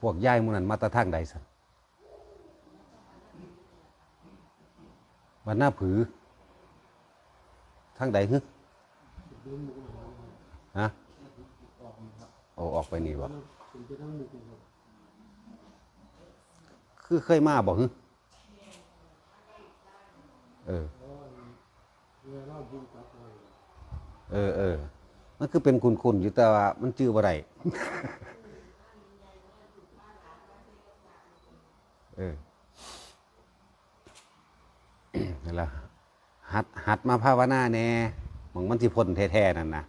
พวกย่ายมูนันมาตะทางใดสันบ้านหน้าผือทางใดฮึฮะโอ้ออกไปนี่บ่คือเคยมาบ่ฮึเออ เออเออมันคือเป็นคุณๆอยู่แต่ว่ามันจื้อบ่ได้ เออนั่ละหัดหัดมาภาวนาแน่มองมันสิพ้นแท้ๆนั่นนะ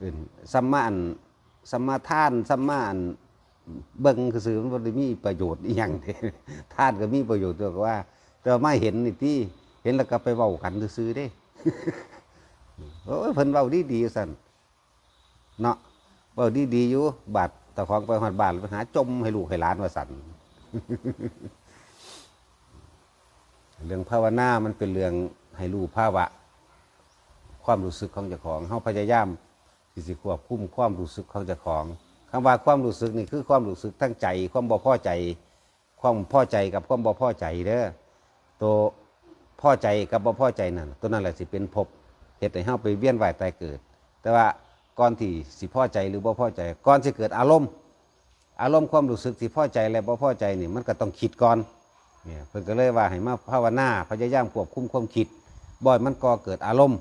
อื่นสัมมาอันสัมมาท่านสัมมาอันเบิ่งคือๆมันบ่ได้มีประโยชน์อีหยังเดท่านก็มีประโยชน์ตัวว่าแต่ไม่เห็นนี่ที่เห็นแล้วก็ไปเว้ากันซื่อๆเด้โอ้ยเพิ่นเว้าดีๆสั่นเนาะเว้าดีๆอยู่บาดตะของไปฮอดบานไปหาจมให้ลูกให้หลานว่าสั่น เรื่องภาวนา มันเป็นเรื่องให้รู้ภาวะ ความรู้สึกของเจ้าของเฮาพยายามที่สิควบคุมความรู้สึกของเจ้าของคำว่าความรู้สึกนี่คือความรู้สึกทั้งใจ ความบ่พอใจ ความพอใจกับความบ่พอใจเด้อตัวพอใจกับบ่พอใจนั่นตัวนั้นแหละสิเป็นภพเฮ็ดให้เฮาไปเวียนว่ายตายเกิด แต่ว่าก่อนที่สิพอใจหรือบ่พอใจก่อนสิเกิดอารมณ์ อารมณ์ความรู้สึกที่พอใจและบ่พอใจนี่มันก็ต้องคิดก่อนเนี่ยเพิ่นก็เลยว่าให้มาภาวนาพยายามควบคุมความคิดบ่อยมันก่อเกิดอารมณ์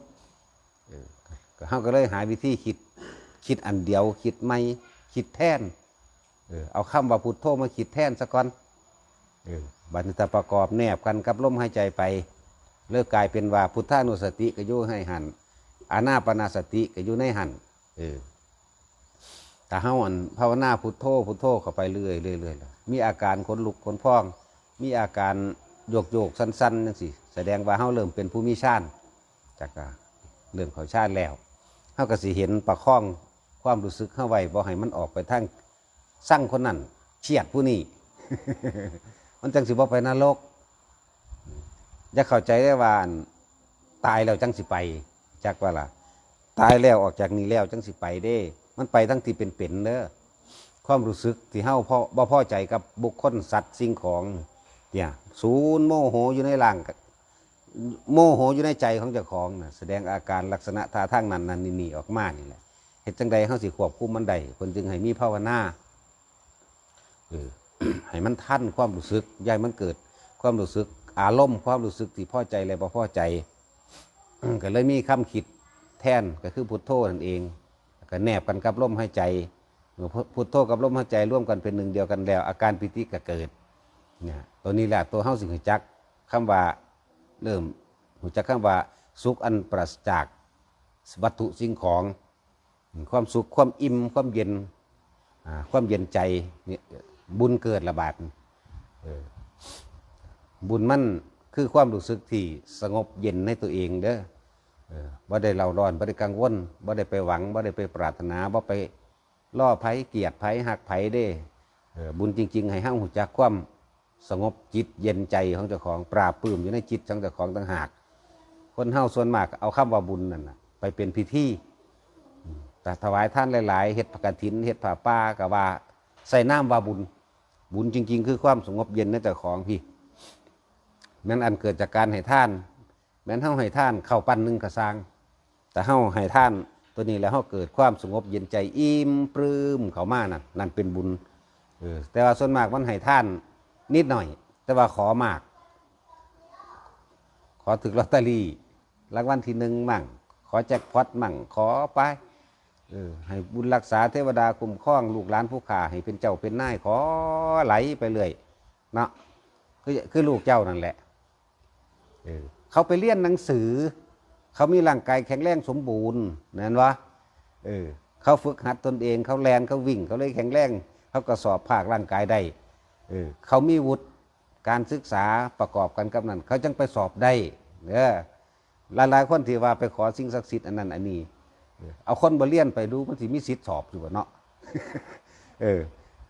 เออก็เฮาก็เลยหาวิธีคิดคิดอันเดียว คิดไม่คิดแทนเออเอาว่าพุทโธมาคิดแทนซะก่อนเออบัดนตประกอบแนบกันกับลมหายใจไป เลิกกลายเป็นว่าพุทธานุสติก็อยู่ให้หันอานาปนาสติก็อยู่ในหันเออ แต่เฮาอันภาวนาพุทโธพุทโธเข้าไปเรื่อยเรื่อยเรื่อยมีอาการขนลุกขนพอง มีอาการโยกโยกสั้นๆนั่นสิแสดงว่าเฮาเริ่มเป็นผู้มีชาญจากเรื่องเขาชาญแล้วเฮาก็สิเห็นประคองความรู้สึกเข้าไว้บ่ให้มันออกไปทางสร้างคนนั้นเฉียดผู้นี้มันจังสิบ่ไปนรกอย่าเข้าใจได้ว่าตายแล้วจังสิไปจักว่าล่ะ ตายแล้วออกจากนี้แล้วจังสิไปเด้ มันไปทั้งที่เป็นเป็นเด้อความรู้สึกที่เฮาพ่อบ่พ่อใจกับบุคคลสัตว์สิ่งของ เนี่ยศูนย์โมโหอยู่ในร่างกโมโหอยู่ในใจของเจ้าของนะแสดงอาการลักษณะท่าทางนั้นนั้นนี่นี่ออกมานี่แหละเหตุจังใดเขาสิควบคุมมันได้คนจึงให้มีภาวนาเออให้มันทันความรู้สึกอยายมันเกิด ความรู้สึกอารมณ์ความรู้สึกที่พ่อใจและบ่พอใจก็เลยมีคำคิดแทนก็คือพุทโธนั่นเอง ก็แนบกันกับลมหายใจพุทโธกับลมหายใจร่วมกันเป็นหนึ่งเดียวกันแล้ว อาการปิติก็เกิดเนี่ยตัวนี้แหละตัวเฮาสิงหูจักคำว่าเริ่มหูจักคำว่าสุขอันปราศจากวัตถุสิ่งของ ความสุขความอิ่มความเย็นความเย็นใจนบุญเกิดระบาดบุญมันคือความรู้สึกที่สงบเย็นในตัวเองเด้อ บ่ได้เราร้อนบ่ได้กังวลบ่ได้ไปหวังบ่ได้ไปปรารถนาบ่ไปล่อไผเกียดไผหักไผเด้บุญจริง ๆ ให้ห้างหูจักความสงบจิตเย็นใจของเจ้าของปราบปลื้มอยู่ในจิตของเจ้าของต่างหาก คนเฮาส่วนมากเอาคำว่าบุญนั่นไปเป็นพิธีแต่ถวายท่านหลาย ๆเฮ็ดผักกฐินเฮ็ดผ้าป่าก็ว่าใส่น้ำว่าบุญ บุญจริง ๆ คือความสงบเย็นในเจ้าของพี่แม้นอันเกิดจากการให้ท่าน ม้นเฮาให้ท่านเข้าปั้นหนึ่งกระซังแต่เฮาให้ท่านตัวนี้แล้วเฮาเกิดความสงบเย็นใจอิ่มปลื้มเข้ามานั่นนั่นเป็นบุญแต่ว่าส่วนมากมันให้ท่านนิดหน่อย แต่ว่าขอมาก ขอถึกลอตเตอรี่รางวัลที่หนึ่งมั่ง ขอแจ็คพอตมั่งขอไปเออให้บุญรักษาเทวดาคุ้มครองลูกหลานผู้ขาให้เป็นเจ้าเป็นนายขอไหลไปเรื่อยเนาะคือคือลูกเจ้านั่นแหละเออ เขาไปเรียนหนังสือ เขามีร่างกายแข็งแรงสมบูรณ์นั่นวะเออเขาฝึกหัดตนเอง เขาแลนเขาวิ่ง เขาเลยแข็งแรง เขาก็สอบภาคร่างกายได้เออเขามีวุฒิการศึกษาประกอบกันกับนั้น เขาจึงไปสอบได้เออหลายๆคนที่ว่าไปขอสิ่งศักดิ์สิทธิ์อันนั้นอันนี้เอาคนบเรียนไปดูมันสิมีสิทธิ์สอบอยู่บ่เนาะเออ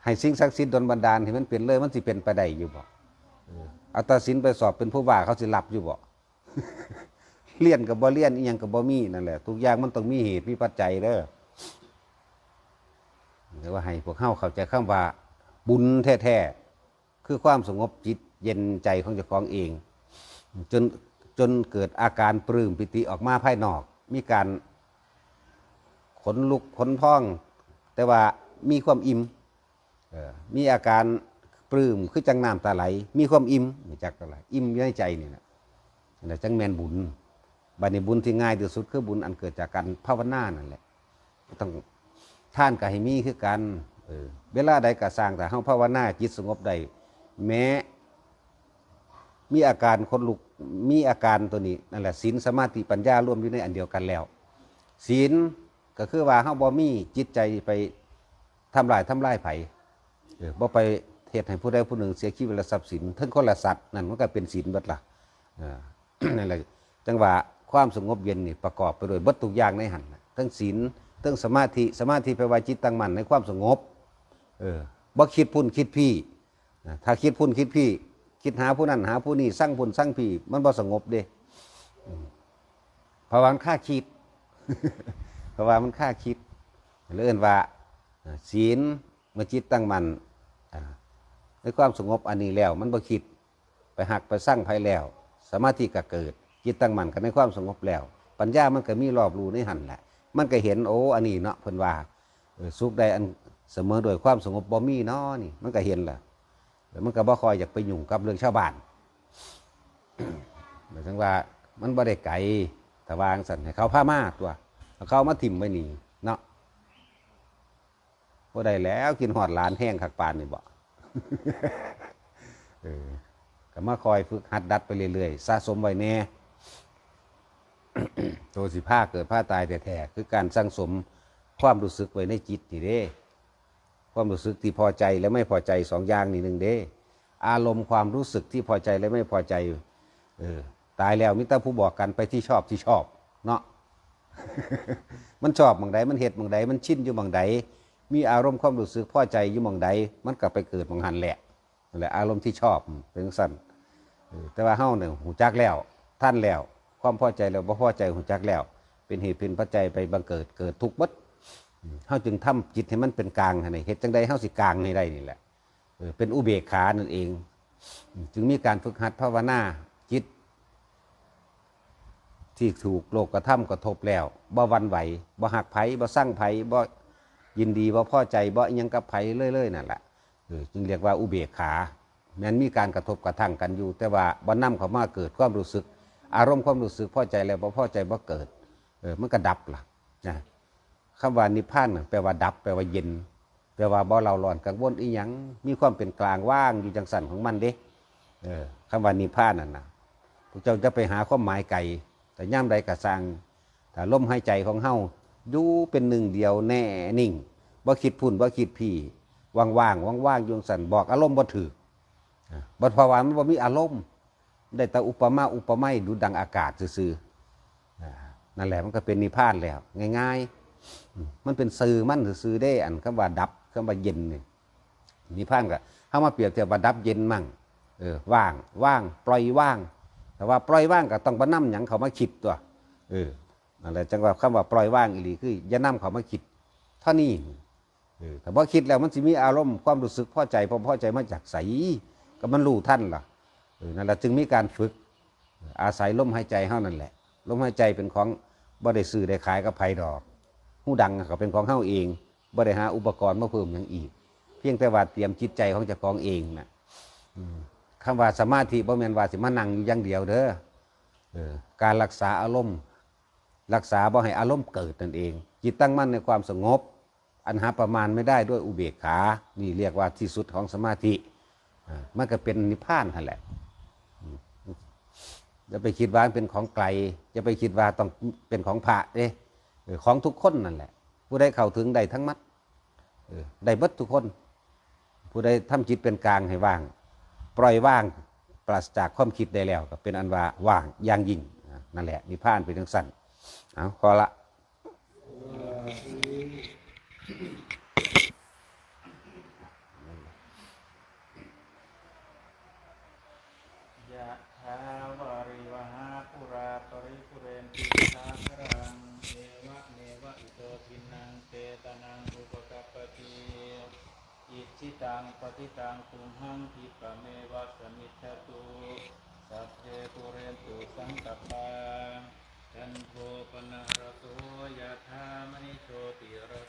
ให้สิ่งศักดิ์สิทธิ์ดลบันดาลให้มันเป็นเลยมันสิเป็นไปได้อยู่บ่เออเอาตัดสินไปสอบเป็นผู้ว่าเขาสิรับอยู่บ่ เรียนกับบ่เรียนอีหยังกับบ่มีนั่นแหละทุกอย่างมันต้องมีเหตุมีปัจจัยเด้อหรือว่าให้พวกเฮาเข้าใจคำว่า บุญแท้ๆคือความสงบจิตเย็นใจของเจ้าของเอง จนจนเกิดอาการปลื้มปิติออกมาภายนอก มีการขนลุกขนพอง แต่ว่ามีความอิ่มมีอาการปลื้มคือจังน้ำตาไหล มีความอิ่มจักอะไรอิ่มอยู่ในใจนี่นะ นั่นและจังแมนบุญบัดนี้บุญที่ง่ายที่สุดคือบุญอันเกิดจากการภาวนานั่นแหละต้องท่านก็ให้มีคือกันเออเวลาใดก็สร้างแต่เฮาภาวนาจิตสงบได้แม้ มีอาการคนลุกมีอาการตัวนี้นั่นแหละศีลสมาธิปัญญารวมอยู่ในอันเดียวกันแล้วศีลก็คือว่าเฮาบ่มีจิตใจไปทำลายทำลายไผเออบ่ไปเฮ็ดให้ผู้ใดผู้หนึ่งเสียชีวิตและทรัพย์สินทั้งคนละสัตว์นั่นมันก็เป็นศีลบิดล่ะ นั่นแหละจังว่าความสงบเย็นนี่ประกอบไปด้วยบิดทุกอย่างในหันทั้งศีลทั้งสมาธิสมาธิไปว่าจิตตั้งมั่นในความสงบเออบ่คิดพุ่นคิดพี่ถ้าคิดพุ่นคิดพี่ คิดหาผู้นั้นหาผู้นี้สร้างพุ่นสร้างพี่ มันบ่สงบเด้อืมเพราว่ามันค่าคิดเพราว่ามันค่าคิดเลื่อนว่าศีลเมื่อจิตตั้งมันอ่าในความสงบอันนี้แล้ว มันบ่คิดไปหักไปสร้างภายแล้ว สมาธิก็เกิด จิตตั้งมั่นกันในความสงบแล้ว ปัญญามันก็มีรอบรู้ในหันแหละ มันก็เห็นโอ้อันนี้เนาะเพิ่นว่าสุขใดอันเสมอโดยความสงบบ่มีเนาะนี่ มันก็เห็นแหละแล้วมันก็บ่คอยอยากไปยุ่งกับเรื่องชาวบ้านหมายถึงว่ามันบ่ได้ไกลแต่วาอังสันให้เขาพามาตัวเขามาถิ่มไว้นี่เนาะบ่ได้แล้วกินหอดหลานแห้งคักปานนี่บ่เออ ก็มาคอยฝึกหัดดัดไปเรื่อยๆสะสมไว้แน่ตัวสิผ้าเกิดผ้าตายแต่แท้คือการสร้างสมความรู้สึกไว้ในจิตนี่เด้ ความรู้สึกที่พอใจและไม่พอใจสองอย่างนี่หนึ่งเด้ อารมณ์ความรู้สึกที่พอใจและไม่พอใจ เออ ตายแล้วมิตรผู้บอกกันไปที่ชอบที่ชอบ เนาะมันชอบบางใดมันเหตุบางใดมันชินอยู่บางใดมีอารมณ์ความรู้สึกพอใจอยู่บางใดมันกลับไปเกิดบางหันแหละนั่นแหละอารมณ์ที่ชอบเป็นสั้น แต่ว่าเฮาเนี่ยหูจักแล้ว ท่านแล้ว ความพอใจแล้วบ่พอใจหูจักแล้ว เป็นเหตุเป็นปัจจัยไปบังเกิดเกิดทุกข์บัดเฮาจึงทำจิตให้มันเป็นกลางให้เฮ็ดจังใดเฮาสิกลางให้ได้นี่แหละเป็นอุเบกขานั่นเอง จึงมีการฝึกหัดภาวนาจิต ที่ถูกโลกกระทำกระทบแล้วบ่วันไหวบ่หักไผบ่สร้างไผบ่ยินดีบ่พอใจบ่อิหยังกับไผเรื่อยๆนั่นแหละจึงเรียกว่าอุเบกขา แม้นมีการกระทบกระทั่งกันอยู่ แต่ว่าบ่นำเขามาเกิดความรู้สึก อารมณ์ความรู้สึกพอใจแล้วบ่พอใจบ่เกิดเออมันก็ดับล่ะนะคำว่านิพพานแปลว่าดับ แปลว่าเย็น แปลว่าบ่เราร้อนกังวลอีหยังมีความเป็นกลางว่างอยู่จังสันของมันเด้เออคำว่านิพพานนั่นนะพวกเจ้าจะไปหาความหมายไกลแต่ย่ำใดกระสังถ้าลมหายใจของเฮาอยู่เป็นหนึ่งเดียวแน่นิ่งบ่คิดพุ่นบ่คิดพี่ว่างว่างว่างๆอยู่จังสันบอกอารมณ์บ่ถือ บัดภาวะมันบ่มีอารมณ์ ได้แต่อุปมาอุปไมยดูดังอากาศซื่อๆนั่นแหละมันก็เป็นนิพพานแล้ว ง่าย ๆมมันเป็นสื่อมันซื่อได้ อันคำว่าดับคำว่าเย็นนี่นิพพานก็ถ้ามาเปรียบเทียบว่าดับเย็นมั่งเออว่างว่างปล่อยว่าง แต่ว่าปล่อยว่างก็ต้องบนำหยังเขามาคิดตัวเออนั่นแหละจังว่าคำว่าปล่อยว่างอีหลีคืออย่านำเขามาคิดเท่านี้เออแต่พอคิดแล้วมันสิมีอารมณ์ความรู้สึกพอใจพอพอใจมาจากใส ก็มันรู้ท่านล่ะเอนั่นแหละจึงมีการฝึกอาศัยลมหายใจเท่านั่นแหละลมหายใจเป็นของบ่ได้ซื้อได้ขายกับไผดอกหูดังก็เป็นของเฮาเองบ่ได้หาอุปกรณ์มาเพิ่มอย่างอีก เพียงแต่ว่าเตรียมจิตใจของเจ้าของเองนะอืมคำว่าสมาธิบ่แม่นว่าสิมานั่งอยู่อย่างเดียวเด้อการรักษาอารมณ์ รักษาบ่ให้อารมณ์เกิดนั่นเอง จิตตั้งมั่นในความสงบ อันหาประมาณไม่ได้ด้วยอุเบกขา นี่เรียกว่าที่สุดของสมาธิ มันก็เป็นนิพพานนั่นแหละอย่าไปคิดว่าเป็นของไกลอย่าไปคิดว่าต้องเป็นของพระเด้เออของทุกคนนั่นแหละ ผู้ใดเข้าถึงได้ทั้งมัดได้บิดทุกคน ผู้ใดทำจิตเป็นกลางให้ว่าง ปล่อยว่างปราศจากความคิดได้แล้วก็เป็นอันว่าว่างอย่างยิ่งนั่นแหละนิพพานเป็นทั้งสั้นเอาพอละ ติตังตุมหังคิปะเมวัสมิทตุสัพเพปุเรนตุสังกปาจันโทปนาระโสยะธามณิโชติระ